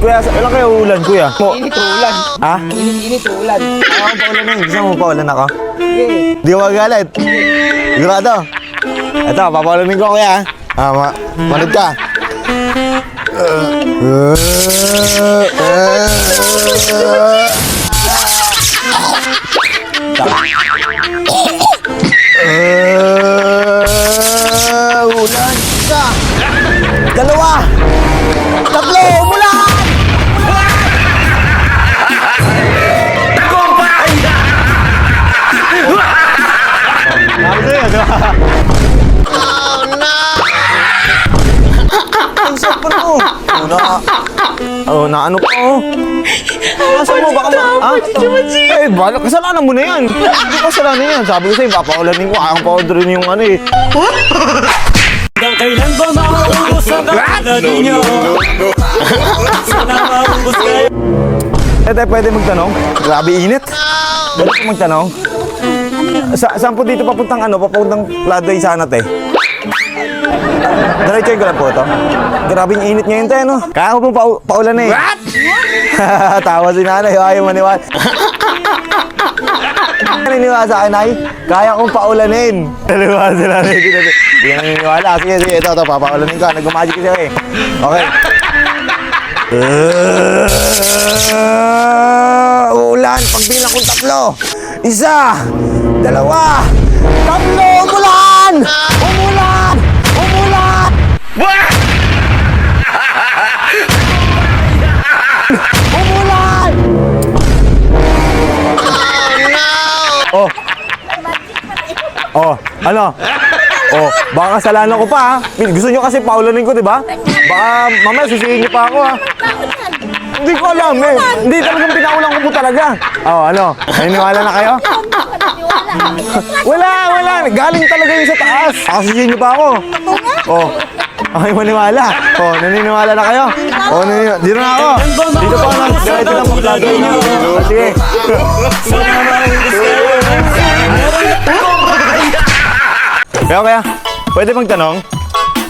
kuya. Ilan kayo ulan, kuya? Mo, Init ulan. ha? Init ulan. Ako ang paulan na yun. Gusto mo paulan ako? Sige. Di ko magalit. Sigurado. Ito, papaulanin ko, kuya. Ah, ma manood ka. Ah, Ulan. Isa. Dalawa. Tatlo. Ba? Oh, no! Ang sakit mo. Oh, na... Oh, na ano pa, oh. Nasa mo, baka ma... Ah? Eh, bala, kasalanan mo na yan. Hindi kasalanan yan. Sabi ko sa'yo, papaulanin ko. Akong paulanin yung ano eh. Hanggang kailan ba mauubos ang katulad ninyo? Sana maubos kayo tayo pwede magtanong? Grabe init. Pwede po magtanong? Sa, saan po dito papuntang ano? Papuntang Pladoy sana, te? Diretso ko lang po ito. Grabe yung init ngayon, te, no? Kaya ko pong pa paulan eh. What? Tawa si nanay, ayaw maniwala. Naniniwala sa akin, ay, kaya kong paulanin. Naniniwala si nanay. Hindi na- naniniwala. Sige, sige, ito, ito, papaulanin ka. Nag-magic ako eh. Okay. Uh, ulan, pagbilang kong tatlo. Isa, dalawa, tatlo, umulan! Umulan! Umulan! Umulan! Oh, Oh, ano? Oh, baka kasalanan ko pa ha. Gusto nyo kasi paulanin ko, di ba? Baka mamaya sisihin nyo pa ako ha. Hindi ko alam eh. Hindi talagang pinaulang ko po talaga. Oh, ano? Naniniwala na kayo? Wala, wala. Galing talaga yung sa taas. Akasihin niyo pa ako. Oh. Okay, maniwala. Oh, naniniwala na kayo? Oh, naniniwala. Dito na ako. Dito pa ako. Lang maglado niyo. Oh, sige. Sana maubos kayo Kaya kaya, pwede magtanong?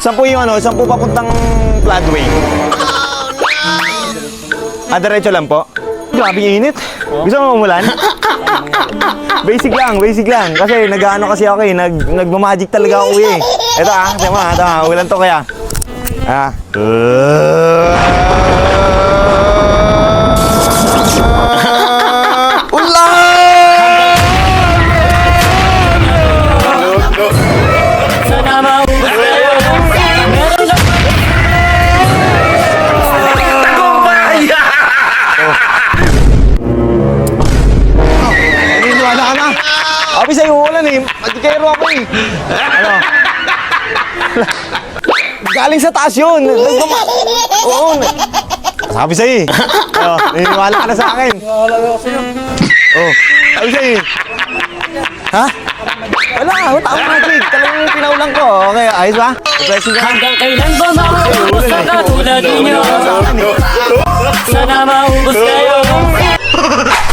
Saan po yung ano? Saan po papuntang Floodway? Ah, diretso lang po? Grabe yung init. Gusto mo umulan? basic lang, basic lang. Kasi nag-ano kasi ako eh, nag, nagmamagic talaga ako eh. Ito ah, ito ah, ah, ulan to kaya. Ah. Sana Sabi sa'yo, ulan eh. Magkikairo ako eh. Ano? Galing sa taas yun. Nagmama... Oo. Sabi sa'yo eh. Ano, naniniwala ka na sa akin. Oh, sabi sa'yo eh. Ha? Wala, wala akong magic. Talagang pinaulang ko. Okay, ayos ba? Blessing ka. Hanggang kailan ba mauubos ang katulad ninyo? Sana maubos kayo